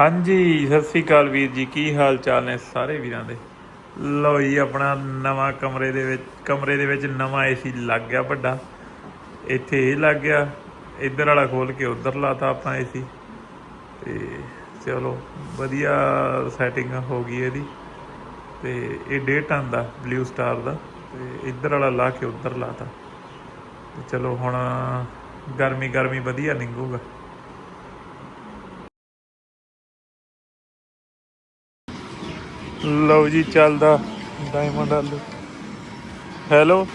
ਹਾਂਜੀ, ਸਤਿ ਸ੍ਰੀ ਅਕਾਲ ਵੀਰ ਜੀ, ਕੀ ਹਾਲ ਚਾਲ ਨੇ ਸਾਰੇ ਵੀਰਾਂ ਦੇ? ਲਓ ਜੀ, ਆਪਣਾ ਨਵਾਂ ਕਮਰੇ ਦੇ ਵਿੱਚ, ਕਮਰੇ ਦੇ ਵਿੱਚ ਨਵਾਂ ਏਸੀ ਲੱਗ ਗਿਆ ਵੱਡਾ। ਇੱਥੇ ਇਹ ਲੱਗ ਗਿਆ, ਇੱਧਰ ਵਾਲਾ ਖੋਲ ਕੇ ਉੱਧਰ ਲਾਤਾ ਆਪਾਂ ਏਸੀ ਤੇ ਚਲੋ, ਵਧੀਆ ਸੈਟਿੰਗ ਹੋ ਗਈ ਇਹਦੀ। ਤੇ ਇਹ ਡੇ ਟਨ ਦਾ ਬਲੂ ਸਟਾਰ ਦਾ। ਤੇ ਇੱਧਰ ਵਾਲਾ ਲਾ ਕੇ ਉੱਧਰ ਲਾਤਾ। ਤੇ ਚਲੋ ਹੁਣ ਗਰਮੀ ਗਰਮੀ ਵਧੀਆ ਨਿੰਗੂਗਾ। ਲਓ ਜੀ, ਚੱਲਦਾ ਡਾਇਮੰਡ ਆਲੂ। ਹੈਲੋ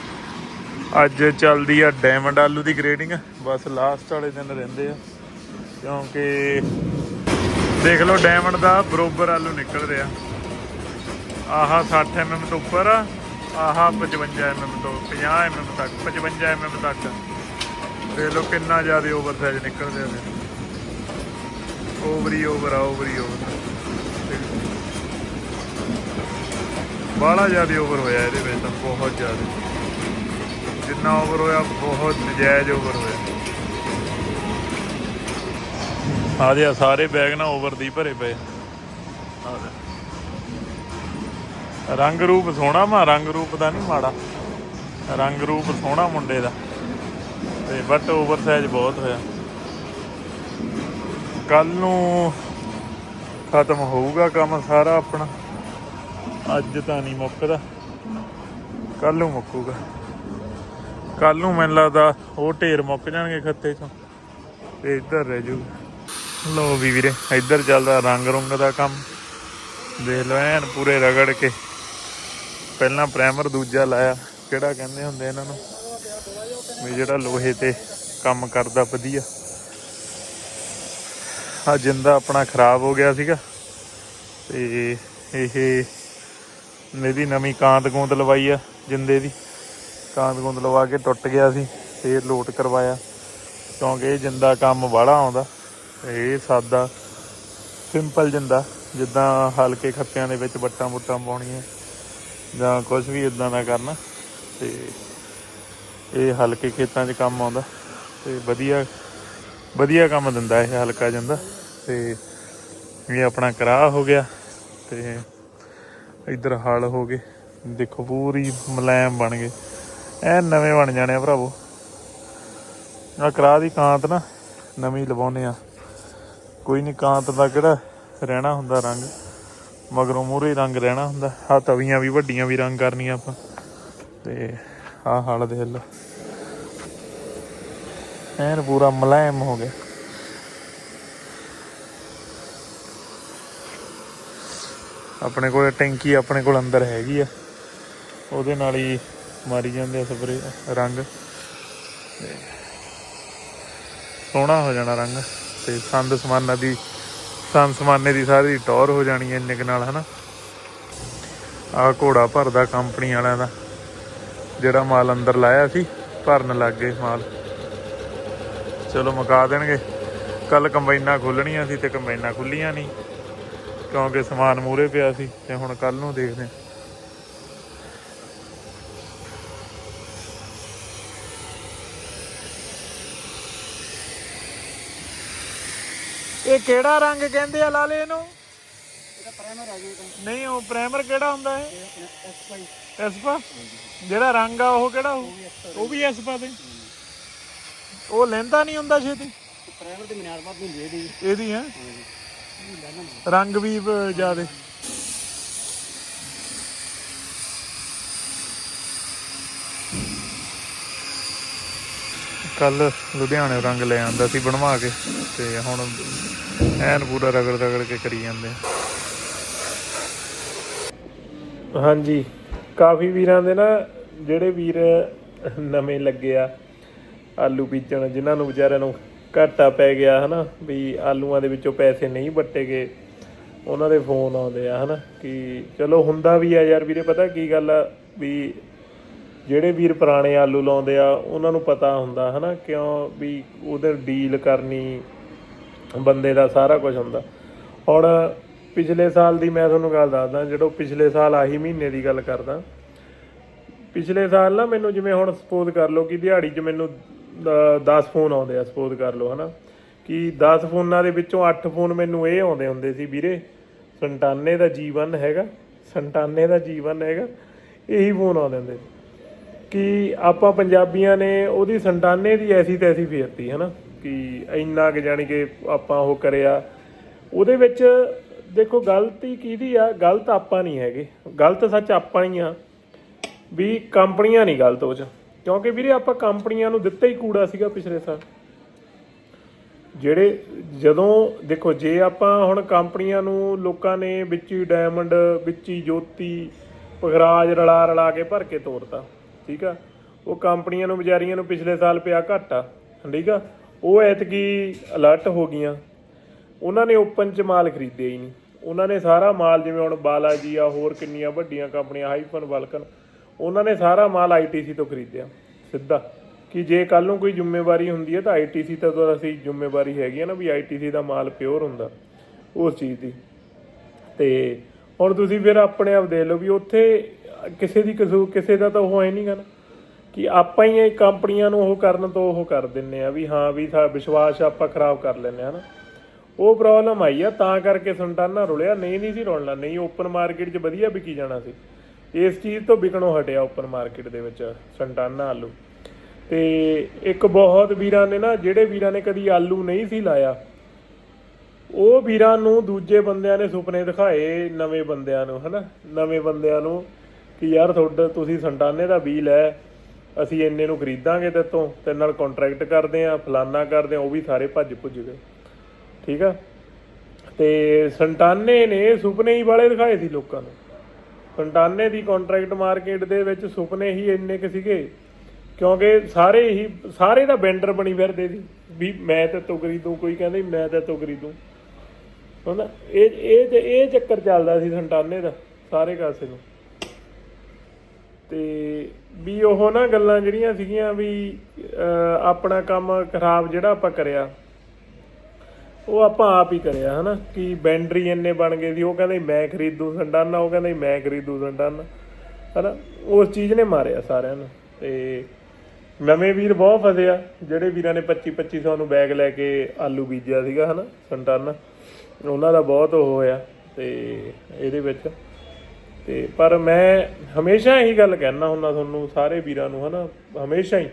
ਅੱਜ ਚੱਲਦੀ ਆ ਡਾਇਮੰਡ ਆਲੂ ਦੀ ਗ੍ਰੇਡਿੰਗ ਬਸ ਲਾਸਟ ਵਾਲੇ ਦਿਨ ਰਹਿੰਦੇ ਆ। ਕਿਉਂਕਿ ਦੇਖ ਲਓ ਡਾਇਮੰਡ ਦਾ ਬਰੋਬਰ ਆਲੂ ਨਿਕਲ ਰਿਹਾ। ਆਹਾ 60 mm ਤੋਂ ਉੱਪਰ ਆ, ਆਹਾ 55 mm ਤੋਂ 50 mm ਤੱਕ 55 mm ਤੱਕ। ਦੇਖ ਲਓ, ਕਿੰਨਾ ਜ਼ਿਆਦਾ ਓਵਰ ਸਾਈਜ਼ ਨਿਕਲ ਰਿਹਾ। ਨੇ ਓਵਰ ਓਵਰ ਆ ਓਵਰੀ ਓਵਰ ਬਾਹਲਾ ਜ਼ਿਆਦਾ ਓਵਰ ਹੋਇਆ ਇਹਦੇ ਵਿੱਚ ਤਾਂ ਬਹੁਤ ਜ਼ਿਆਦਾ। ਜਿੰਨਾ ਓਵਰ ਹੋਇਆ ਬਹੁਤ ਨਜਾਇਜ਼ ਓਵਰ ਹੋਇਆ। ਆ ਦੇ ਸਾਰੇ ਬੈਗ ਨਾ ਓਵਰ ਦੀ ਭਰੇ ਪਏ। ਰੰਗ ਰੂਪ ਸੋਹਣਾ ਮਾ ਰੰਗ ਰੂਪ ਦਾ ਨਹੀਂ ਮਾੜਾ। ਰੰਗ ਰੂਪ ਸੋਹਣਾ ਮੁੰਡੇ ਦਾ। ਤੇ ਬਟ ਓਵਰ ਸਾਈਜ਼ ਬਹੁਤ ਹੋਇਆ। ਕੱਲ ਨੂੰ ਖਤਮ ਹੋਊਗਾ ਕੰਮ ਸਾਰਾ ਆਪਣਾ। ਅੱਜ ਤਾਂ ਨਹੀਂ ਮੁੱਕਦਾ। ਕੱਲ ਨੂੰ ਮੁੱਕੂਗਾ। ਕੱਲ ਨੂੰ ਮੈਨੂੰ ਲੱਗਦਾ ਉਹ ਢੇਰ ਮੁੱਕ ਜਾਣਗੇ ਖੱਤੇ ਚੋਂ। ਤੇ ਇੱਧਰ ਰਹਿ ਜੂ ਲੋ ਵੀ ਵੀਰੇ, ਇੱਧਰ ਚੱਲਦਾ ਰੰਗ ਰੁੰਗ ਦਾ ਕੰਮ। ਦੇਖ ਲਓ ਐਨ ਪੂਰੇ ਰਗੜ ਕੇ। ਪਹਿਲਾਂ ਪ੍ਰਾਈਮਰ ਦੂਜਾ ਲਾਇਆ। ਕਿਹੜਾ ਕਹਿੰਦੇ ਹੁੰਦੇ ਇਹਨਾਂ ਨੂੰ? ਵੀ ਜਿਹੜਾ ਲੋਹੇ ਤੇ ਕੰਮ ਕਰਦਾ ਵਧੀਆ। ਆ ਜਿੰਦਾ ਆਪਣਾ ਖਰਾਬ ਹੋ ਗਿਆ ਸੀਗਾ। ਤੇ ਇਹ ਇਹਦੀ ਨਵੀਂ ਕਾਂਤ ਗੂੰਦ ਲਵਾਈ ਆ ਜਿੰਦੇ ਦੀ। ਕਾਂਤ ਗੂੰਦ ਲਵਾ ਕੇ ਟੁੱਟ ਗਿਆ ਸੀ, ਫੇਰ ਲੋਟ ਕਰਵਾਇਆ। ਕਿਉਂਕਿ ਇਹ ਜਿੰਦਾ ਕੰਮ ਬਾਹਲਾ ਆਉਂਦਾ, ਇਹ ਸਾਦਾ, ਸਿੰਪਲ ਜਿੰਦਾ, ਜਿੱਦਾਂ ਹਲਕੇ ਖੱਤਿਆਂ ਦੇ ਵਿੱਚ ਬੱਟਾਂ ਬੁੱਟਾਂ ਪਾਉਣੀਆਂ, ਜਾਂ ਕੁਝ ਵੀ ਇਦਾਂ ਦਾ ਕਰਨਾ, ਤੇ ਇਹ ਹਲਕੇ ਖੇਤਾਂ 'ਚ ਕੰਮ ਆਉਂਦਾ, ਤੇ ਵਧੀਆ ਵਧੀਆ ਕੰਮ ਦਿੰਦਾ ਇਹ ਹਲਕਾ ਜਿੰਦਾ, ਤੇ ਇਹ ਆਪਣਾ ਕਰਾਹ ਹੋ ਗਿਆ, ਤੇ ਇੱਧਰ ਹਲ ਹੋ ਗਏ। ਦੇਖੋ, ਪੂਰੀ ਮੁਲਾਇਮ ਬਣ ਗਏ। ਐ ਨਵੇਂ ਬਣ ਜਾਣੇ ਆ ਭਰਾਵੋ। ਆ ਕਰਾਹ ਦੀ ਕਾਂਤ ਨਾ ਨਵੀਂ ਲਵਾਉਨੇ ਆ। ਕੋਈ ਨਹੀਂ ਕਾਂਤ ਦਾ ਕਿਹੜਾ ਰਹਿਣਾ ਹੁੰਦਾ ਰੰਗ? ਮਗਰੋਂ ਮੂਰੇ ਰੰਗ ਰਹਿਣਾ ਹੁੰਦਾ। ਆ ਤਵੀਆਂ ਵੀ, ਵੱਡੀਆਂ ਵੀ ਰੰਗ ਕਰਨੀਆਂ ਆਪਾਂ। ਤੇ ਆਹ ਹਲ ਦੇ ਲਓ। ਐਨ ਪੂਰਾ ਮੁਲਾਇਮ ਹੋ ਗਿਆ। ਆਪਣੇ ਕੋਲ ਟੈਂਕੀ ਆਪਣੇ ਕੋਲ ਅੰਦਰ ਹੈਗੀ ਆ। ਉਹਦੇ ਨਾਲ ਹੀ ਮਾਰੀ ਜਾਂਦੇ ਆ ਸਪਰੇ, ਰੰਗ। ਸੋਹਣਾ ਹੋ ਜਾਣਾ ਰੰਗ। ਤੇ ਸੰਦ ਸਮਾਨਾ ਦੀ, ਸੰਦ ਸਮਾਨੇ ਦੀ ਸਾਰੀ ਟੌਰ ਹੋ ਜਾਣੀ ਐ ਇੰਨੇ ਕੁ ਨਾਲ, ਹਨਾ। ਆ ਘੋੜਾ ਭਰਦਾ ਕੰਪਨੀ ਵਾਲਿਆਂ ਦਾ, ਜਿਹੜਾ ਮਾਲ ਅੰਦਰ ਲਾਇਆ ਸੀ, ਭਰਨ ਲੱਗ ਗਏ ਮਾਲ। ਚਲੋ ਮੁਕਾ ਦੇਣਗੇ। ਕੱਲ ਕੰਬਾਈਨਾਂ ਖੁੱਲਣੀਆਂ ਸੀ ਤੇ ਕੰਬਾਈਨਾਂ ਖੁੱਲੀਆਂ ਨਹੀਂ। ਕਿਉਂਕਿ ਸਮਾਨ ਮੂਰੇ ਪਿਆ ਸੀ ਤੇ ਹੁਣ ਕੱਲ ਨੂੰ ਦੇਖਦੇ ਹਾਂ। ਇਹ ਕਿਹੜਾ ਰੰਗ ਕਹਿੰਦੇ ਆ ਲਾਲੇ ਇਹਨੂੰ? ਇਹਦਾ ਪ੍ਰਾਈਮਰ ਆ ਗਿਆ ਨਹੀਂ ਉਹ ਪ੍ਰਾਈਮਰ ਕਿਹੜਾ ਹੁੰਦਾ ਹੈ ਐਸਪਾ ਜਿਹੜਾ ਰੰਗ ਆ ਉਹ ਕਿਹੜਾ ਉਹ ਵੀ ਐਸਪਾ ਦੇ ਉਹ ਲੈਂਦਾ ਨਹੀਂ ਹੁੰਦਾ ਛੇਤੀ? ਪ੍ਰਾਈਮਰ ਦੀ ਮਿਆਰ ਬਾਅਦ ਨਹੀਂ ਦੇ ਦੀ ਇਹਦੀ ਹੈ? ਰੰਗ ਵੀ ਜਿਆਦੇ। ਕੱਲ ਲੁਧਿਆਣੇ ਰੰਗ ਲੈ ਆਂਦਾ ਸੀ ਬਣਵਾ ਕੇ, ਤੇ ਹੁਣ ਐਨ ਪੂਰਾ ਰਗੜ ਰਗੜ ਕੇ ਕਰੀ ਜਾਂਦੇ ਹਾਂਜੀ, ਕਾਫੀ ਵੀਰਾਂ ਦੇ ਨਾ ਜਿਹੜੇ ਵੀਰ ਨਵੇਂ ਲੱਗੇ ਆ, ਆਲੂ ਬੀਜਣ, ਜਿਨ੍ਹਾਂ ਨੂੰ ਵਿਚਾਰਿਆਂ ਨੂੰ ਘਾਟਾ ਪੈ ਗਿਆ ਹਨਾ, ਵੀ ਆਲੂਆਂ ਦੇ ਵਿੱਚੋਂ ਪੈਸੇ ਨਹੀਂ ਵੱਟੇ ਗਏ। ਉਹਨਾਂ ਦੇ ਫੋਨ ਆਉਂਦੇ ਆ ਹਨਾ ਕਿ ਚਲੋ ਹੁੰਦਾ ਵੀ ਆ ਯਾਰ ਵੀਰੇ, ਪਤਾ ਕੀ ਗੱਲ ਆ ਵੀ ਜਿਹੜੇ ਵੀਰ ਪੁਰਾਣੇ ਆਲੂ ਲਾਉਂਦੇ ਆ, ਉਹਨਾਂ ਨੂੰ ਪਤਾ ਹੁੰਦਾ ਹਨਾ ਕਿਉਂ ਵੀ ਉਹਦੇ ਡੀਲ ਕਰਨੀ, ਬੰਦੇ ਦਾ ਸਾਰਾ ਕੁਝ ਹੁੰਦਾ। ਹੁਣ ਪਿਛਲੇ ਸਾਲ ਦੀ ਮੈਂ ਤੁਹਾਨੂੰ ਗੱਲ ਦੱਸਦਾ, ਜਦੋਂ ਪਿਛਲੇ ਸਾਲ ਆਹੀ ਮਹੀਨੇ ਦੀ ਗੱਲ ਕਰਦਾ, ਪਿਛਲੇ ਸਾਲ ਨਾ ਮੈਨੂੰ ਜਿਵੇਂ ਹੁਣ ਸਪੋਜ਼ ਕਰ ਲਓ ਕਿ ਦਿਹਾੜੀ 'ਚ ਮੈਨੂੰ 10 ਫੋਨ ਆਉਂਦੇ ਆ ਸਪੋਜ਼ ਕਰ ਲਓ, ਹਨਾ? ਕਿ 10 ਫੋਨਾਂ ਦੇ ਵਿੱਚੋਂ 8 ਫੋਨ ਮੈਨੂੰ ਇਹ ਆਉਂਦੇ ਹੁੰਦੇ ਸੀ, ਵੀਰੇ ਸੰਟਾਨੇ ਦਾ ਜੀਵਨ ਹੈਗਾ ਸੰਟਾਨੇ ਦਾ ਜੀਵਨ ਹੈਗਾ, ਇਹੀ ਫੋਨ ਆਉਂਦੇ ਹੁੰਦੇ ਸੀ। ਕਿ ਆਪਾਂ ਪੰਜਾਬੀਆਂ ਨੇ ਉਹਦੀ ਸੰਟਾਨੇ ਦੀ ਐਸੀ ਤੈਸੀ ਫੇਰਤੀ, ਹਨਾ? ਕਿ ਇੰਨਾ ਕਿ ਜਾਣੀ ਕਿ ਆਪਾਂ ਉਹ ਕਰਿਆ। ਉਹਦੇ ਵਿੱਚ ਦੇਖੋ, ਗਲਤੀ ਕਿਹਦੀ ਆ? ਗਲਤ ਆਪਾਂ ਨਹੀਂ ਹੈਗੇ। ਗਲਤ ਸੱਚ ਆਪਾਂ ਹੀ ਆ। ਵੀ ਕੰਪਨੀਆਂ ਨਹੀਂ ਗਲਤ ਉਹ ਚ। ਕਿਉਂਕਿ ਵੀਰੇ ਆਪਾਂ ਕੰਪਨੀਆਂ ਨੂੰ ਦਿੱਤਾ ਹੀ ਕੂੜਾ ਸੀਗਾ ਪਿਛਲੇ ਸਾਲ। ਜਿਹੜੇ ਜਦੋਂ ਦੇਖੋ, ਜੇ ਆਪਾਂ ਹੁਣ ਕੰਪਨੀਆਂ ਨੂੰ ਲੋਕਾਂ ਨੇ ਵਿੱਚ ਹੀ ਡਾਇਮੰਡ ਵਿੱਚ ਹੀ ਜੋਤੀ ਪਗਰਾਜ ਰਲਾ ਰਲਾ ਕੇ ਭਰ ਕੇ ਤੋੜਤਾ ਠੀਕ ਆ? ਉਹ ਕੰਪਨੀਆਂ ਨੂੰ, ਵਿਚਾਰੀਆਂ ਨੂੰ ਪਿਛਲੇ ਸਾਲ ਪਿਆ ਘਾਟਾ ਠੀਕ ਆ? ਉਹ ਐਤਕੀ ਅਲਰਟ ਹੋ ਗਈਆਂ। ਉਹਨਾਂ ਨੇ ਓਪਨ ਚ ਮਾਲ ਖਰੀਦਿਆ ਹੀ ਨਹੀਂ। ਉਹਨਾਂ ਨੇ ਸਾਰਾ ਮਾਲ, ਜਿਵੇਂ ਹੁਣ ਬਾਲਾਜੀ ਆ, ਹੋਰ ਕਿੰਨੀਆਂ ਵੱਡੀਆਂ ਕੰਪਨੀਆਂ ਹਾਈਫਨ ਵਲਕਨ ਉਹਨਾਂ ਨੇ ਸਾਰਾ ਮਾਲ ਆਈਟੀਸੀ ਤੋਂ ਖਰੀਦਿਆ, ਸਿੱਧਾ। ਕਿ ਜੇ ਕੱਲ ਨੂੰ ਕੋਈ ਜ਼ਿੰਮੇਵਾਰੀ ਹੁੰਦੀ ਹੈ ਤਾਂ ਆਈਟੀਸੀ ਤੋਂ ਤਾਂ ਅਸੀਂ ਜ਼ਿੰਮੇਵਾਰੀ ਹੈਗੀ ਹੈ ਨਾ ਵੀ ਆਈਟੀਸੀ ਦਾ ਮਾਲ ਪਿਓਰ ਹੁੰਦਾ, ਉਸ ਚੀਜ਼ ਦੀ। ਤੇ ਹੁਣ ਤੁਸੀਂ ਫਿਰ ਆਪਣੇ ਆਪ ਦੇਖ ਲਓ ਵੀ ਉੱਥੇ ਕਿਸੇ ਦੀ ਕਸੂਰ ਕਿਸੇ ਦਾ ਤਾਂ ਉਹ ਹੈ ਨਹੀਂ ਗਾ ਨਾ, ਕਿ ਆਪਾਂ ਹੀ ਇਹ ਕੰਪਨੀਆਂ ਨੂੰ ਉਹ ਕਰਨ ਤੋਂ ਉਹ ਕਰ ਦਿੰਨੇ ਆ ਵੀ ਹਾਂ ਵੀ ਸਾ ਵਿਸ਼ਵਾਸ ਆਪਾਂ ਖਰਾਬ ਕਰ ਲੈਨੇ ਆ ਨਾ। ਉਹ ਪ੍ਰੋਬਲਮ ਆਈ ਆ ਤਾਂ ਕਰਕੇ ਸੰਟਾਨਾ ਰੁਲਿਆ, ਨਹੀਂ ਨਹੀਂ ਸੀ ਰੁਲਣਾ, ਨਹੀਂ ਓਪਨ ਮਾਰਕੀਟ 'ਚ ਵਧੀਆ ਵਿਕੀ ਜਾਣਾ ਸੀ। ਇਸ ਚੀਜ਼ ਤੋਂ ਵਿਕਣੋਂ ਹਟਿਆ ਓਪਨ ਮਾਰਕੀਟ ਦੇ ਵਿੱਚ ਸੰਟਾਨਾ ਆਲੂ। ਤੇ ਇੱਕ ਬਹੁਤ ਵੀਰਾਂ ਨੇ ਨਾ, ਜਿਹੜੇ ਵੀਰਾਂ ਨੇ ਕਦੀ ਆਲੂ ਨਹੀਂ ਸੀ ਲਾਇਆ, ਉਹ ਵੀਰਾਂ ਨੂੰ ਦੂਜੇ ਬੰਦਿਆਂ ਨੇ ਸੁਪਨੇ ਦਿਖਾਏ ਨਵੇਂ ਬੰਦਿਆਂ ਨੂੰ, ਹਨਾ? ਨਵੇਂ ਬੰਦਿਆਂ ਨੂੰ ਕਿ ਯਾਰ ਤੁਹਾਡਾ, ਤੁਸੀਂ ਸੰਟਾਨੇ ਦਾ ਬੀਜ ਲੈ, ਅਸੀਂ ਇੰਨੇ ਨੂੰ ਖਰੀਦਾਂਗੇ ਤੇ ਤੋਂ ਤੇ ਨਾਲ ਕੰਟਰੈਕਟ ਕਰਦੇ ਆ ਫਲਾਨਾ ਕਰਦੇ ਆ ਉਹ ਵੀ ਸਾਰੇ ਭੱਜ ਭੁੱਜ ਗਏ। ਠੀਕ ਆ? ਤੇ ਸੰਟਾਨੇ ਨੇ ਸੁਪਨੇ ਹੀ ਵਾਲੇ ਦਿਖਾਏ ਸੀ ਲੋਕਾਂ ਨੂੰ। ਸੰਟਾਨੇ ਦੀ ਕੰਟਰੈਕਟ ਮਾਰਕੀਟ ਦੇ ਵਿੱਚ ਸੁਪਨੇ ਹੀ ਇੰਨੇ ਕਿ ਸੀਗੇ, ਕਿਉਂਕਿ ਸਾਰੇ ਹੀ, ਸਾਰੇ ਦਾ ਵੈਂਡਰ ਬਣੀ ਫਿਰਦੇ ਸੀ, ਵੀ ਮੈਂ ਤਾਂ ਤੋਂ ਖਰੀਦੂ, ਕੋਈ ਕਹਿੰਦਾ ਮੈਂ ਤੇ ਤੋਂ ਖਰੀਦੂ। ਹੁੰਦਾ ਇਹ ਇਹ ਤੇ, ਇਹ ਚੱਕਰ ਚੱਲਦਾ ਸੀ ਸੰਟਾਨੇ ਦਾ, ਸਾਰੇ ਕਾਸੇ ਨੂੰ। ਤੇ ਵੀ ਉਹ ਨਾ ਗੱਲਾਂ ਜਿਹੜੀਆਂ ਸੀਗੀਆਂ ਵੀ ਆਪਣਾ ਕੰਮ ਖਰਾਬ ਜਿਹੜਾ ਆਪਾਂ ਕਰਿਆ ਉਹ ਆਪਾਂ ਆਪ ਹੀ ਕਰਿਆ, ਹਨਾ? ਕਿ ਬੈਂਡਰੀ ਇੰਨੇ ਬਣ ਗਏ ਸੀ ਉਹ ਕਹਿੰਦੇ ਮੈਂ ਖਰੀਦੂ ਸੰਡਾਨਾ, ਉਹ ਕਹਿੰਦੇ ਮੈਂ ਖਰੀਦੂ ਸੰਡਾਨਾ, ਹਨਾ? ਉਸ ਚੀਜ਼ ਨੇ ਮਾਰਿਆ ਸਾਰਿਆਂ ਨੂੰ। ਤੇ ਨਵੇਂ ਵੀਰ ਬਹੁਤ ਫਸਿਆ, ਜਿਹੜੇ ਵੀਰਾਂ ਨੇ 25 2500 ਨੂੰ ਬੈਗ ਲੈ ਕੇ ਆਲੂ ਬੀਜਿਆ ਸੀਗਾ, ਹਨਾ ਸੰਟਾਨਾ ਉਹਨਾਂ ਦਾ ਬਹੁਤ ਉਹ ਹੋਇਆ, ਤੇ ਇਹਦੇ ਵਿੱਚ। ਤੇ ਪਰ ਮੈਂ ਹਮੇਸ਼ਾ ਇਹੀ ਗੱਲ ਕਹਿਣਾ ਹੁੰਦਾ ਤੁਹਾਨੂੰ, ਸਾਰੇ ਵੀਰਾਂ ਨੂੰ, ਹਨਾ? ਹਮੇਸ਼ਾ ਹੀ,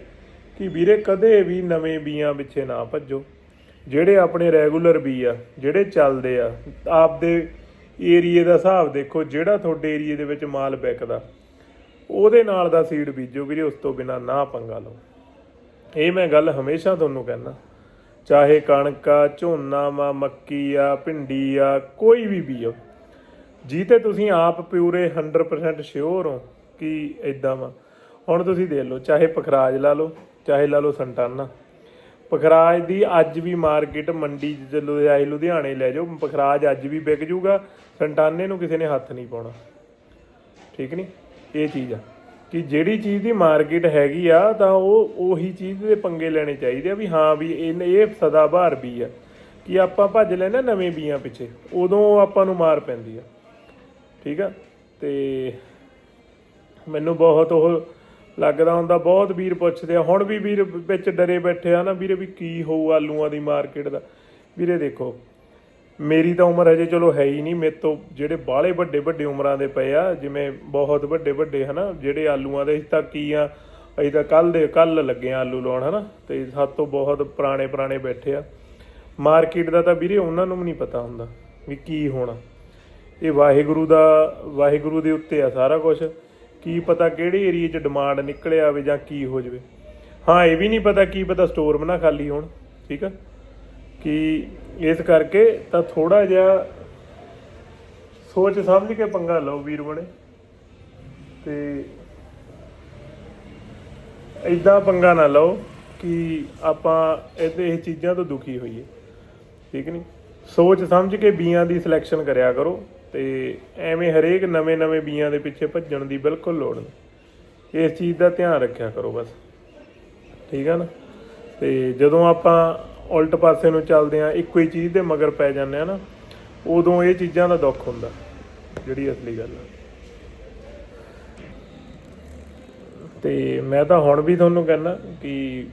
ਕਿ ਵੀਰੇ ਕਦੇ ਵੀ ਨਵੇਂ ਬੀਆਂ ਪਿੱਛੇ ਨਾ ਭੱਜੋ। ਜਿਹੜੇ ਆਪਣੇ ਰੈਗੂਲਰ ਬੀ ਆ, ਜਿਹੜੇ ਚੱਲਦੇ ਆ, ਆਪਦੇ ਏਰੀਏ ਦਾ ਹਿਸਾਬ ਦੇਖੋ, ਜਿਹੜਾ ਤੁਹਾਡੇ ਏਰੀਏ ਦੇ ਵਿੱਚ ਮਾਲ ਵਿਕਦਾ, ਉਹਦੇ ਨਾਲ ਦਾ ਸੀਡ ਬੀਜੋ ਵੀਰੇ, ਉਸ ਤੋਂ ਬਿਨਾ ਨਾ ਪੰਗਾ ਲਓ। ਇਹ ਮੈਂ ਗੱਲ ਹਮੇਸ਼ਾ ਤੁਹਾਨੂੰ ਕਹਿੰਦਾ, ਚਾਹੇ ਕਣਕ ਆ, ਝੋਨਾ ਵਾ, ਮੱਕੀ ਆ, ਭਿੰਡੀ ਆ, ਕੋਈ ਵੀ ਬੀਜੋ ਜੀ ਤੇ ਤੁਸੀਂ ਆਪ ਪਿਊਰੇ 100% ਸ਼ਿਓਰ ਹੋ ਕਿ ਇਦਾਂ ਵਾ। ਹੁਣ ਤੁਸੀਂ ਦੇਖ ਲਓ, ਚਾਹੇ ਪਖਰਾਜ ਲਾ ਲਓ, ਚਾਹੇ ਲਾ ਲਓ ਸੰਟਾਨਾ। ਪਖਰਾਜ ਦੀ ਅੱਜ ਵੀ ਮਾਰਕੀਟ ਮੰਡੀ ਚ ਲੁਧਿਆਣੇ ਲੁਧਿਆਣੇ ਲੈ ਜਾਓ। ਪਖਰਾਜ ਅੱਜ ਵੀ ਵਿਕ ਜੂਗਾ ਸੰਟਾਨੇ ਨੂੰ ਕਿਸੇ ਨੇ ਹੱਥ ਨਹੀਂ ਪਾਉਣਾ। ਠੀਕ ਨਹੀਂ ਇਹ ਚੀਜ਼ ਆ। ਕਿ ਜਿਹੜੀ ਚੀਜ਼ ਦੀ ਮਾਰਕੀਟ ਹੈਗੀ ਆ, ਤਾਂ ਉਹ ਉਹੀ ਚੀਜ਼ ਦੇ ਪੰਗੇ ਲੈਣੇ ਚਾਹੀਦੇ ਆ ਵੀ ਹਾਂ ਵੀ ਇਹ ਇਹ ਸਦਾ ਵੀ ਆ। ਕਿ ਆਪਾਂ ਭੱਜ ਲੈਣਾ ਨਵੇਂ ਬੀਆਂ ਪਿੱਛੇ। ਉਦੋਂ ਆਪਾਂ ਨੂੰ ਮਾਰ ਪੈਂਦੀ ਆ। ਠੀਕ ਆ? ਤੇ ਮੈਨੂੰ ਬਹੁਤ ਉਹ ਲੱਗਦਾ ਹੁੰਦਾ ਬਹੁਤ ਵੀਰ ਪੁੱਛਦੇ ਆ। ਹੁਣ ਵੀ ਵੀਰ ਵਿੱਚ ਡਰੇ ਬੈਠੇ ਆ ਨਾ, ਵੀਰੇ ਵੀ ਕੀ ਹੋਊ ਆਲੂਆਂ ਦੀ ਮਾਰਕੀਟ ਦਾ। ਵੀਰੇ ਦੇਖੋ, ਮੇਰੀ ਤਾਂ ਉਮਰ ਹਜੇ ਚਲੋ ਹੈ ਹੀ ਨਹੀਂ। ਮੇਰੇ ਤੋਂ ਜਿਹੜੇ ਬਾਹਲੇ ਵੱਡੇ ਵੱਡੇ ਉਮਰਾਂ ਦੇ ਪਏ ਆ, ਜਿਵੇਂ ਬਹੁਤ ਵੱਡੇ ਵੱਡੇ ਹਨਾ, ਜਿਹੜੇ ਆਲੂਆਂ ਦੇ ਅਸੀਂ ਤਾਂ ਕੀ ਆ, ਅਸੀਂ ਤਾਂ ਕੱਲ ਦੇ ਕੱਲ ਲੱਗੇ ਆ ਆਲੂ ਲਾਉਣ ਹਨਾ, ਤੇ ਸਾਡੇ ਤੋਂ ਬਹੁਤ ਪੁਰਾਣੇ ਪੁਰਾਣੇ ਬੈਠੇ ਆ। ਮਾਰਕੀਟ ਦਾ ਤਾਂ ਵੀਰੇ ਉਹਨਾਂ ਨੂੰ ਵੀ ਨਹੀਂ ਪਤਾ ਹੁੰਦਾ ਵੀ ਕੀ ਹੋਣਾ। ਇਹ ਵਾਹਿਗੁਰੂ ਦਾ ਵਾਹਿਗੁਰੂ ਦੇ ਉੱਤੇ ਆ ਸਾਰਾ ਕੁਝ ਕੀ ਪਤਾ ਕਿਹੜੇ ਏਰੀਏ 'ਚ ਡਿਮਾਂਡ ਨਿਕਲਿਆ ਆਵੇ ਜਾਂ ਕੀ ਹੋ ਜਾਵੇ। ਹਾਂ, ਇਹ ਵੀ ਨਹੀਂ ਪਤਾ ਕੀ ਪਤਾ ਸਟੋਰ ਬਣਾ ਖਾਲੀ ਹੋਣ, ਠੀਕ ਆ? ਕਿ ਇਸ ਕਰਕੇ ਤਾਂ ਥੋੜਾ ਜਿਹਾ ਸੋਚ ਸਮਝ ਕੇ ਪੰਗਾ ਲਓ ਵੀਰ ਬਣੇ। ਤੇ ਇਦਾਂ ਪੰਗਾ ਨਾ ਲਓ ਕਿ ਆਪਾਂ ਇਹਦੇ ਇਹ ਚੀਜ਼ਾਂ ਤੋਂ ਦੁਖੀ ਹੋਈਏ, ਠੀਕ ਨਹੀਂ? ਸੋਚ ਸਮਝ ਕੇ ਬੀਆਂ ਦੀ ਸਿਲੈਕਸ਼ਨ ਕਰਿਆ ਕਰੋ। ਤੇ ਐਵੇਂ ਹਰੇਕ ਨਵੇਂ ਨਵੇਂ ਬੀਆਂ ਦੇ ਪਿੱਛੇ ਭੱਜਣ ਦੀ ਬਿਲਕੁਲ ਲੋੜ ਨਹੀਂ। ਇਸ ਚੀਜ਼ ਦਾ ਧਿਆਨ ਰੱਖਿਆ ਕਰੋ ਬਸ। ਠੀਕ ਆ ਨਾ? ਤੇ ਜਦੋਂ ਆਪਾਂ ਉਲਟ ਪਾਸੇ ਨੂੰ ਚੱਲਦੇ ਆ ਇੱਕੋ ਹੀ ਚੀਜ਼ ਦੇ ਮਗਰ ਪੈ ਜਾਂਦੇ ਆ ਨਾ, ਉਦੋਂ ਇਹ ਚੀਜ਼ਾਂ ਦਾ ਦੁੱਖ ਹੁੰਦਾ, ਜਿਹੜੀ ਅਸਲੀ ਗੱਲ ਆ। ਤੇ ਮੈਂ ਤਾਂ ਹੁਣ ਵੀ ਤੁਹਾਨੂੰ ਕਹਿੰਦਾ ਕਿ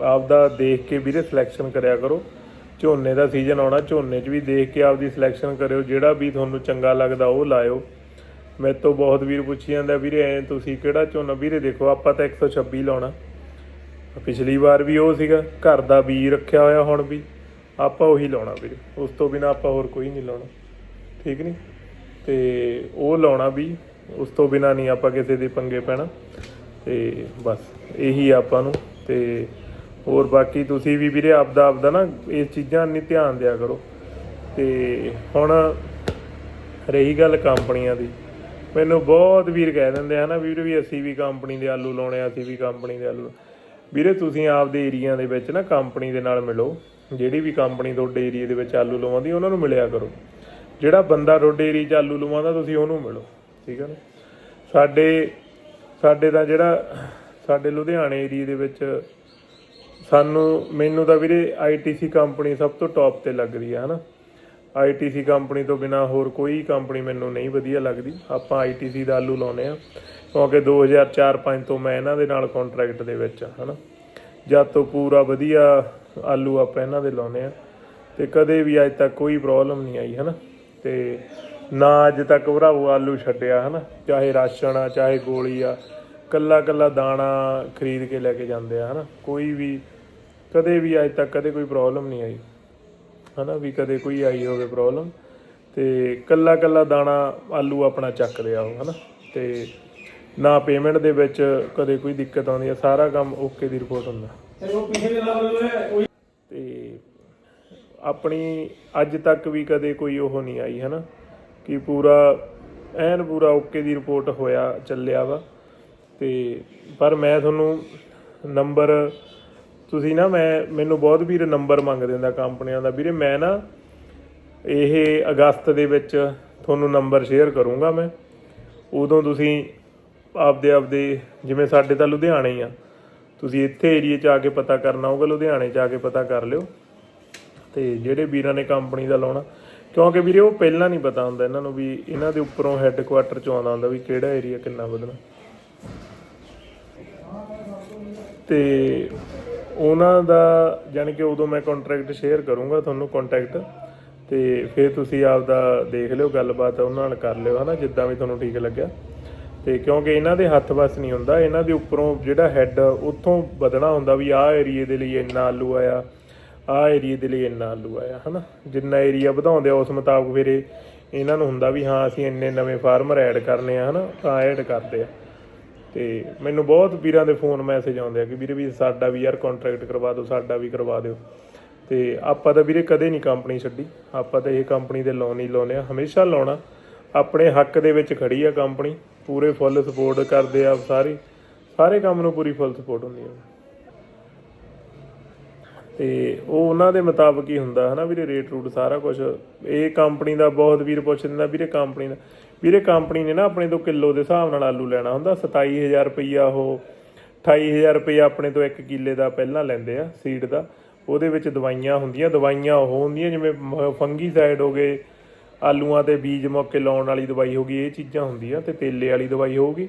ਆਪਦਾ ਦੇਖ ਕੇ ਵੀਰੇ ਸਿਲੈਕਸ਼ਨ ਕਰਿਆ ਕਰੋ। ਝੋਨੇ ਦਾ ਸੀਜ਼ਨ ਆਉਣਾ, ਝੋਨੇ 'ਚ ਵੀ ਦੇਖ ਕੇ ਆਪਦੀ ਸਿਲੈਕਸ਼ਨ ਕਰਿਓ, ਜਿਹੜਾ ਵੀ ਤੁਹਾਨੂੰ ਚੰਗਾ ਲੱਗਦਾ ਉਹ ਲਾਇਓ। ਮੇਰੇ ਤੋਂ ਬਹੁਤ ਵੀਰ ਪੁੱਛੀ ਜਾਂਦਾ, ਵੀਰੇ ਐ ਤੁਸੀਂ ਕਿਹੜਾ ਝੋਨਾ? ਵੀਰੇ, ਦੇਖੋ, ਆਪਾਂ ਤਾਂ 126 ਲਾਉਣਾ। ਪਿਛਲੀ ਵਾਰ ਵੀ ਉਹ ਸੀਗਾ, ਘਰ ਦਾ ਬੀ ਰੱਖਿਆ ਹੋਇਆ ਹੁਣ ਵੀ। ਆਪਾਂ ਉਹੀ ਲਾਉਣਾ ਵੀਰੇ, ਉਸ ਤੋਂ ਬਿਨਾ ਆਪਾਂ ਹੋਰ ਕੋਈ ਨਹੀਂ ਲਾਉਣਾ। ਠੀਕ ਨਹੀਂ ਤੇ ਉਹ ਲਾਉਣਾ ਵੀ ਉਸ ਤੋਂ ਬਿਨਾ ਨਹੀਂ ਆਪਾਂ ਕਿਸੇ ਦੇ ਪੰਗੇ ਪੈਣਾ। ਤੇ ਬਸ, ਇਹੀ ਆ ਆਪਾਂ ਨੂੰ। ਤੇ ਹੋਰ ਬਾਕੀ ਤੁਸੀਂ ਵੀ ਵੀਰੇ ਆਪਦਾ ਆਪਦਾ ਨਾ ਇਸ ਚੀਜ਼ਾਂ ਨਹੀਂ ਧਿਆਨ ਦਿਆ ਕਰੋ। ਤੇ ਹੁਣ ਰਹੀ ਗੱਲ ਕੰਪਨੀਆਂ ਦੀ। ਮੈਨੂੰ ਬਹੁਤ ਵੀਰ ਕਹਿ ਦਿੰਦੇ ਆ ਨਾ ਵੀਰ ਵੀ ਅਸੀਂ ਵੀ ਕੰਪਨੀ ਦੇ ਆਲੂ ਲਾਉਣੇ ਆ, ਅਸੀਂ ਵੀ ਕੰਪਨੀ ਦੇ ਆਲੂ ਵੀਰੇ ਤੁਸੀਂ ਆਪਦੇ ਏਰੀਆ ਦੇ ਵਿੱਚ ਨਾ ਕੰਪਨੀ ਦੇ ਨਾਲ ਮਿਲੋ। ਜਿਹੜੀ ਵੀ ਕੰਪਨੀ ਤੁਹਾਡੇ ਏਰੀਆ ਦੇ ਵਿੱਚ ਆਲੂ ਲਵਾਉਂਦੀ, ਉਹਨਾਂ ਨੂੰ ਮਿਲਿਆ ਕਰੋ। ਜਿਹੜਾ ਬੰਦਾ ਤੁਹਾਡੇ ਏਰੀਆ 'ਚ ਆਲੂ ਲਵਾਉਂਦਾ, ਤੁਸੀਂ ਉਹਨੂੰ ਮਿਲੋ। ਠੀਕ ਹੈ ਨਾ? ਸਾਡੇ ਸਾਡੇ ਦਾ ਜਿਹੜਾ ਸਾਡੇ ਲੁਧਿਆਣੇ ਏਰੀਆ ਦੇ ਵਿੱਚ ਸਾਨੂੰ, ਮੈਨੂੰ ਤਾਂ ਵੀਰੇ ਆਈਟੀਸੀ ਕੰਪਨੀ ਸਭ ਤੋਂ ਟੌਪ ਤੇ ਲੱਗਦੀ ਹੈ ਹਨਾ? ਆਈਟੀਸੀ ਕੰਪਨੀ ਤੋਂ ਬਿਨਾ ਹੋਰ ਕੋਈ ਕੰਪਨੀ ਮੈਨੂੰ ਨਹੀਂ ਵਧੀਆ ਲੱਗਦੀ। ਆਪਾਂ ਆਈਟੀਸੀ ਦਾ ਆਲੂ ਲਾਉਨੇ ਆ, ਕਿਉਂਕਿ 2004-5 ਤੋਂ ਮੈਂ ਇਹਨਾਂ ਦੇ ਨਾਲ ਕੰਟਰੈਕਟ ਦੇ ਵਿੱਚ ਆ, ਹਨਾ? ਜਦ ਤੋਂ ਪੂਰਾ ਵਧੀਆ ਆਲੂ ਆਪਾਂ ਇਹਨਾਂ ਦੇ ਲਾਉਨੇ ਆ, ਤੇ ਕਦੇ ਵੀ ਅੱਜ ਤੱਕ ਕੋਈ ਪ੍ਰੋਬਲਮ ਨਹੀਂ ਆਈ, ਹਨਾ? ਤੇ ਨਾ ਅੱਜ ਤੱਕ ਭਰਾਵੋ ਆਲੂ ਛੱਡਿਆ, ਹਨਾ? ਚਾਹੇ ਰਾਸ਼ਨ ਆ, ਚਾਹੇ ਗੋਲੀ ਆ ਕੱਲਾ ਕੱਲਾ ਦਾਣਾ ਖਰੀਦ ਕੇ ਲੈ ਕੇ ਜਾਂਦੇ ਆ, ਹਨਾ? ਕੋਈ ਵੀ ਕਦੇ ਵੀ ਅੱਜ ਤੱਕ ਕਦੇ ਕੋਈ ਪ੍ਰੋਬਲਮ ਨਹੀਂ ਆਈ। ਹਨਾ ਵੀ ਕਦੇ ਕੋਈ ਆਈ ਹੋਵੇ ਪ੍ਰੋਬਲਮ ਤੇ ਕੱਲਾ ਕੱਲਾ ਦਾਣਾ ਆਲੂ ਆਪਣਾ ਚੱਕਦੇ ਆ ਉਹ ਹਨਾ। ਤੇ ਨਾ ਪੇਮੈਂਟ ਦੇ ਵਿੱਚ ਕਦੇ ਕੋਈ ਦਿੱਕਤ ਆਉਂਦੀ ਆ ਸਾਰਾ ਕੰਮ ਓਕੇ ਦੀ ਰਿਪੋਰਟ ਹੁੰਦਾ। ਤੇ ਆਪਣੀ ਅੱਜ ਤੱਕ ਵੀ ਕਦੇ ਕੋਈ ਉਹ ਨਹੀਂ ਆਈ ਹਨਾ। ਕਿ ਪੂਰਾ ਐਨ ਪੂਰਾ ਓਕੇ ਦੀ ਰਿਪੋਰਟ ਹੋਇਆ ਚੱਲਿਆ ਵਾ। ਤੇ ਪਰ ਮੈਂ ਤੁਹਾਨੂੰ ਨੰਬਰ ਤੁਸੀਂ ਨਾ ਮੈਂ, ਮੈਨੂੰ ਬਹੁਤ ਵੀਰ ਨੰਬਰ ਮੰਗਦੇ ਹੁੰਦਾ ਕੰਪਨੀਆਂ ਦਾ। ਵੀਰੇ ਮੈਂ ਨਾ ਇਹ ਅਗਸਤ ਦੇ ਵਿੱਚ ਤੁਹਾਨੂੰ ਨੰਬਰ ਸ਼ੇਅਰ ਕਰੂੰਗਾ ਮੈਂ। ਉਦੋਂ ਤੁਸੀਂ ਆਪਦੇ ਆਪਦੇ, ਜਿਵੇਂ ਸਾਡੇ ਤਾਂ ਲੁਧਿਆਣੇ ਹੀ ਆ। ਤੁਸੀਂ ਇੱਥੇ ਏਰੀਏ 'ਚ ਆ ਕੇ ਪਤਾ ਕਰਨਾ ਹੋਊਗਾ, ਲੁਧਿਆਣੇ 'ਚ ਆ ਕੇ ਪਤਾ ਕਰ ਲਿਓ। ਤੇ ਜਿਹੜੇ ਵੀਰਾਂ ਨੇ ਕੰਪਨੀ ਦਾ ਲਾਉਣਾ, ਕਿਉਂਕਿ ਵੀਰੇ ਉਹ ਪਹਿਲਾਂ ਨਹੀਂ ਪਤਾ ਹੁੰਦਾ ਇਹਨਾਂ ਨੂੰ ਵੀ ਇਹਨਾਂ ਦੇ ਉੱਪਰੋਂ ਹੈੱਡਕੁਆਟਰ 'ਚੋਂ ਆਉਂਦਾ ਹੁੰਦਾ ਵੀ ਕਿਹੜਾ ਏਰੀਆ ਕਿੰਨਾ ਵਧਣਾ। ਤੇ ਉਹਨਾਂ ਦਾ ਯਾਨੀ ਕਿ ਉਦੋਂ ਮੈਂ ਕੰਟਰੈਕਟ ਸ਼ੇਅਰ ਕਰੂੰਗਾ ਤੁਹਾਨੂੰ ਕੰਟੈਕਟ ਤੇ ਫਿਰ ਤੁਸੀਂ ਆਪਦਾ ਦੇਖ ਲਿਓ ਗੱਲਬਾਤ ਉਹਨਾਂ ਨਾਲ ਕਰ ਲਿਓ, ਹਨਾ, ਜਿੱਦਾਂ ਵੀ ਤੁਹਾਨੂੰ ਠੀਕ ਲੱਗਿਆ। ਤੇ ਕਿਉਂਕਿ ਇਹਨਾਂ ਦੇ ਹੱਥ ਵਸ ਨਹੀਂ ਹੁੰਦਾ, ਇਹਨਾਂ ਦੇ ਉੱਪਰੋਂ ਜਿਹੜਾ ਹੈੱਡ ਉੱਥੋਂ ਵਧਣਾ ਹੁੰਦਾ ਵੀ ਆਹ ਏਰੀਏ ਦੇ ਲਈ ਇੰਨਾ ਆਲੂ ਆਇਆ, ਆਹ ਏਰੀਏ ਦੇ ਲਈ ਇੰਨਾ ਆਲੂ ਆਇਆ, ਹਨਾ। ਜਿੰਨਾ ਏਰੀਆ ਵਧਾਉਂਦੇ ਆ, ਉਸ ਮੁਤਾਬਕ ਫਿਰ ਇਹਨਾਂ ਨੂੰ ਹੁੰਦਾ ਵੀ ਹਾਂ, ਅਸੀਂ ਇੰਨੇ ਨਵੇਂ ਫਾਰਮਰ ਐਡ ਕਰਨੇ ਆ, ਹਨਾ, ਤਾਂ ਐਡ ਕਰਦੇ ਆ। ਤੇ ਮੈਨੂੰ ਬਹੁਤ ਵੀਰਾਂ ਦੇ ਫੋਨ ਮੈਸੇਜ ਆਉਂਦੇ ਆ ਕਿ ਵੀਰੇ ਵੀ ਸਾਡਾ ਵੀ ਯਾਰ ਕੰਟਰੈਕਟ ਕਰਵਾ ਦਿਓ, ਸਾਡਾ ਵੀ ਕਰਵਾ ਦਿਓ। ਤੇ ਆਪਾਂ ਤਾਂ ਵੀਰੇ ਕਦੇ ਨਹੀਂ ਕੰਪਨੀ ਛੱਡੀ। ਆਪਾਂ ਤਾਂ ਇਹ ਕੰਪਨੀ ਦੇ ਲੋਨ ਹੀ ਲਾਉਨੇ ਆ, ਹਮੇਸ਼ਾ ਲਾਉਣਾ। ਆਪਣੇ ਹੱਕ ਦੇ ਵਿੱਚ ਖੜੀ ਆ ਕੰਪਨੀ ਪੂਰੇ ਫੁੱਲ ਸਪੋਰਟ ਕਰਦੇ ਆ ਸਾਰੇ। ਸਾਰੇ ਕੰਮ ਨੂੰ ਪੂਰੀ ਫੁੱਲ ਸਪੋਰਟ ਹੁੰਦੀ ਆ। ਤੇ ਉਹ ਉਹਨਾਂ ਦੇ ਮੁਤਾਬਕ ਹੀ ਹੁੰਦਾ ਹਨਾ ਵੀਰੇ ਰੇਟ ਰੂਟ ਸਾਰਾ ਕੁਝ ਇਹ ਕੰਪਨੀ ਦਾ ਬਹੁਤ ਵੀਰ ਪੁੱਛ ਦਿੰਦਾ, ਵੀਰੇ ਕੰਪਨੀ ਦਾ ਵੀਰੇ ਕੰਪਨੀ ਨੇ ਨਾ ਆਪਣੇ ਤੋਂ ਕਿਲੋ ਦੇ ਹਿਸਾਬ ਨਾਲ ਆਲੂ ਲੈਣਾ ਹੁੰਦਾ 27000 ਰੁਪਈਆ ਉਹ 28000 ਰੁਪਈਆ ਆਪਣੇ ਤੋਂ 1 ਕਿੱਲੇ ਦਾ ਪਹਿਲਾਂ ਲੈਂਦੇ ਆ ਸੀਡ ਦਾ, ਉਹਦੇ ਵਿੱਚ ਦਵਾਈਆਂ ਹੁੰਦੀਆਂ, ਦਵਾਈਆਂ ਉਹ ਹੁੰਦੀਆਂ, ਜਿਵੇਂ ਫੰਗੀਸਾਈਡ ਹੋ ਗਏ, ਆਲੂਆਂ ਤੇ ਬੀਜ ਮੌਕੇ ਲਾਉਣ ਵਾਲੀ ਦਵਾਈ ਹੋ ਗਈ, ਇਹ ਚੀਜ਼ਾਂ ਹੁੰਦੀਆਂ ਤੇ ਤੇਲੇ ਵਾਲੀ ਦਵਾਈ ਹੋਊਗੀ।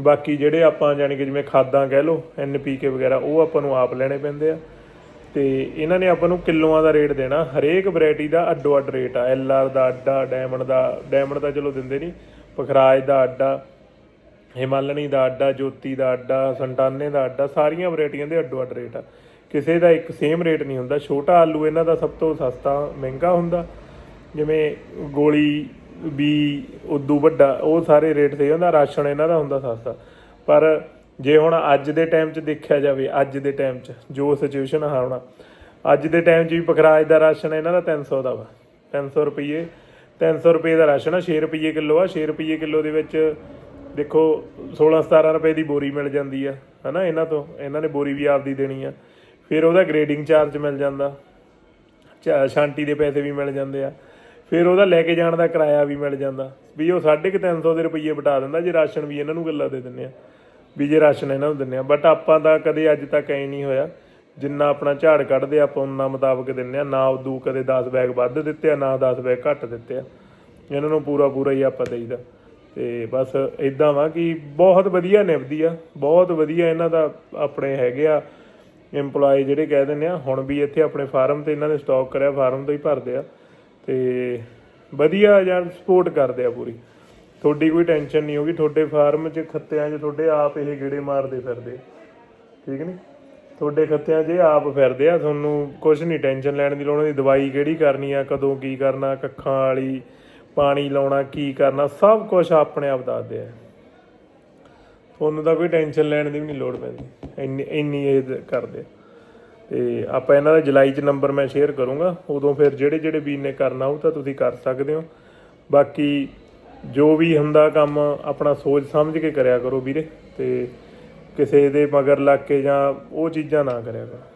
ਬਾਕੀ ਜਿਹੜੇ ਆਪਾਂ ਜਾਣੀ ਕਿ ਜਿਵੇਂ ਖਾਦਾਂ ਕਹਿ ਲਓ ਐਨਪੀਕੇ ਵਗੈਰਾ, ਉਹ ਆਪਾਂ ਨੂੰ ਆਪ ਲੈਣੇ ਪੈਂਦੇ ਆ। ਤੇ ਇਹਨਾਂ ਨੇ ਆਪਾਂ ਨੂੰ ਕਿਲੋਆਂ ਦਾ ਰੇਟ ਦੇਣਾ। ਹਰੇਕ ਵੈਰਾਈਟੀ ਦਾ ਅੱਡੋ ਅੱਡ ਰੇਟ ਆ। ਐਲਆਰ ਦਾ ਅੱਡਾ ਡਾਇਮੰਡ ਦਾ ਡਾਇਮੰਡ ਦਾ ਚਲੋ ਦਿੰਦੇ ਨਹੀਂ ਪਖਰਾਜ ਦਾ ਅੱਡਾ, ਹਿਮਾਲਣੀ ਦਾ ਅੱਡਾ, ਜੋਤੀ ਦਾ ਅੱਡਾ ਸੰਟਾਨੇ ਦਾ ਅੱਡਾ, ਸਾਰੀਆਂ ਵੈਰਾਈਟੀਆਂ ਦੇ ਅੱਡੋ ਅੱਡ ਰੇਟ ਆ। ਕਿਸੇ ਦਾ ਇੱਕ ਸੇਮ ਰੇਟ ਨਹੀਂ ਹੁੰਦਾ। ਛੋਟਾ ਆਲੂ ਇਹਨਾਂ ਦਾ ਸਭ ਤੋਂ ਸਸਤਾ, ਮਹਿੰਗਾ ਹੁੰਦਾ। ਜਿਵੇਂ ਗੋਲੀ ਵੀ ਉਦੋਂ ਵੱਡਾ, ਉਹ ਸਾਰੇ ਰੇਟ ਤੇ ਹੁੰਦਾ। ਰਾਸ਼ਨ ਇਹਨਾਂ ਦਾ ਹੁੰਦਾ ਸਸਤਾ। ਪਰ ਜੇ ਹੁਣ ਅੱਜ ਦੇ ਟਾਈਮ 'ਚ ਦੇਖਿਆ ਜਾਵੇ, ਅੱਜ ਦੇ ਟਾਈਮ 'ਚ, ਜੋ ਸਿਚੁਏਸ਼ਨ ਆ ਹੁਣ, ਅੱਜ ਦੇ ਟਾਈਮ 'ਚ ਵੀ ਪਖਰਾਜ ਦਾ ਰਾਸ਼ਨ ਇਹਨਾਂ ਦਾ 300 ਦਾ ਵਾ 300 ਰੁਪਏ 300 ਰੁਪਏ ਦਾ ਰਾਸ਼ਨ ਆ 6 ਰੁਪਏ ਕਿਲੋ ਆ 6 ਰੁਪਏ ਕਿਲੋ ਦੇ ਵਿੱਚ ਦੇਖੋ 16 17 ਰੁਪਏ ਦੀ ਬੋਰੀ ਮਿਲ ਜਾਂਦੀ ਆ, ਹਨਾ, ਇਹਨਾਂ ਤੋਂ, ਇਹਨਾਂ ਨੇ ਬੋਰੀ ਵੀ ਆਪਦੀ ਦੇਣੀ ਆ, ਫਿਰ ਉਹਦਾ ਗ੍ਰੇਡਿੰਗ ਚਾਰਜ ਮਿਲ ਜਾਂਦਾ, ਚਾ- ਛਾਂਟੀ ਦੇ ਪੈਸੇ ਵੀ ਮਿਲ ਜਾਂਦੇ ਆ, ਫਿਰ ਉਹਦਾ ਲੈ ਕੇ ਜਾਣ ਦਾ ਕਿਰਾਇਆ ਵੀ ਮਿਲ ਜਾਂਦਾ, ਵੀ ਉਹ 350 ਦੇ ਰੁਪਏ ਬਟਾ ਦਿੰਦਾ, ਜੇ ਰਾਸ਼ਨ ਵੀ ਇਹਨਾਂ ਨੂੰ ਗੱਲਾਂ ਦੇ ਦਿੰਦੇ ਆ। ਵੀ ਜੇ ਰਾਸ਼ਨ ਇਹਨਾਂ ਨੂੰ ਦਿੰਦੇ ਆ ਬਟ ਆਪਾਂ ਤਾਂ ਕਦੇ ਅੱਜ ਤੱਕ ਐ ਨਹੀਂ ਹੋਇਆ। ਜਿੰਨਾ ਆਪਣਾ ਝਾੜ ਕੱਢਦੇ ਆਪਾਂ ਉਹਨਾਂ ਮੁਤਾਬਕ ਦਿੰਦੇ ਆ। ਨਾ ਉਦੋਂ ਕਦੇ 10 ਬੈਗ ਵੱਧ ਦਿੱਤੇ ਆ, ਨਾ 10 ਬੈਗ ਘੱਟ ਦਿੱਤੇ ਆ। ਇਹਨਾਂ ਨੂੰ ਪੂਰਾ ਪੂਰਾ ਹੀ ਆਪਾਂ ਦੇਈਦਾ। ਤੇ ਬਸ ਇਦਾਂ ਵਾ ਕਿ ਬਹੁਤ ਵਧੀਆ ਨਿਭਦੀ ਆ। ਬਹੁਤ ਵਧੀਆ ਇਹਨਾਂ ਦਾ ਆਪਣੇ ਹੈਗੇ ਆ EMPLOYE ਜਿਹੜੇ ਕਹਿ ਦਿੰਦੇ ਆ। ਹੁਣ ਵੀ ਇੱਥੇ ਆਪਣੇ ਫਾਰਮ ਤੇ ਇਹਨਾਂ ਨੇ ਸਟਾਕ ਕਰਿਆ, ਫਾਰਮ ਤੋਂ ਹੀ ਭਰਦੇ ਆ। ਤੇ ਵਧੀਆ ਜਾਂ ਸਪੋਰਟ ਕਰਦੇ ਆ ਪੂਰੀ। ਤੁਹਾਡੀ ਕੋਈ ਟੈਨਸ਼ਨ ਨਹੀਂ ਹੋਗੀ ਤੁਹਾਡੇ ਫਾਰਮ 'ਚ ਖੱਤਿਆਂ 'ਚ ਤੁਹਾਡੇ ਆਪ ਇਹ ਗੇੜੇ ਮਾਰਦੇ ਫਿਰਦੇ ਠੀਕ ਨਹੀਂ ਤੁਹਾਡੇ ਖੱਤਿਆਂ 'ਚ ਇਹ ਆਪ ਫਿਰਦੇ ਆ, ਤੁਹਾਨੂੰ ਕੁਝ ਨਹੀਂ ਟੈਨਸ਼ਨ ਲੈਣ ਦੀ ਲੋੜ ਨਹੀਂ ਦਵਾਈ ਕਿਹੜੀ ਕਰਨੀ ਆ, ਕਦੋਂ ਕੀ ਕਰਨਾ, ਕੱਖਾਂ ਵਾਲੀ, ਪਾਣੀ ਲਾਉਣਾ, ਕੀ ਕਰਨਾ, ਸਭ ਕੁਝ ਆਪਣੇ ਆਪ ਦੱਸਦੇ ਆ। ਤੁਹਾਨੂੰ ਤਾਂ ਕੋਈ ਟੈਨਸ਼ਨ ਲੈਣ ਦੀ ਵੀ ਨਹੀਂ ਲੋੜ ਪੈਂਦੀ, ਇੰਨੀ ਇੰਨੀ ਇਹ ਕਰਦੇ ਆ। ਤੇ ਆਪਾਂ ਇਹਨਾਂ ਦਾ ਜੁਲਾਈ 'ਚ ਨੰਬਰ ਮੈਂ ਸ਼ੇਅਰ ਕਰੂੰਗਾ, ਉਦੋਂ ਫਿਰ ਜਿਹੜੇ ਜਿਹੜੇ ਵੀਰ ਨੇ ਕਰਨਾ ਉਹ ਤਾਂ ਤੁਸੀਂ ਕਰ ਸਕਦੇ ਹੋ। ਬਾਕੀ ਜੋ ਵੀ ਹੁੰਦਾ ਕੰਮ ਆਪਣਾ ਸੋਚ ਸਮਝ ਕੇ ਕਰਿਆ ਕਰੋ ਵੀਰੇ, ਤੇ ਕਿਸੇ ਦੇ ਮਗਰ ਲੱਗ ਕੇ ਜਾਂ ਉਹ ਚੀਜ਼ਾਂ ਨਾ ਕਰਿਆ ਕਰੋ।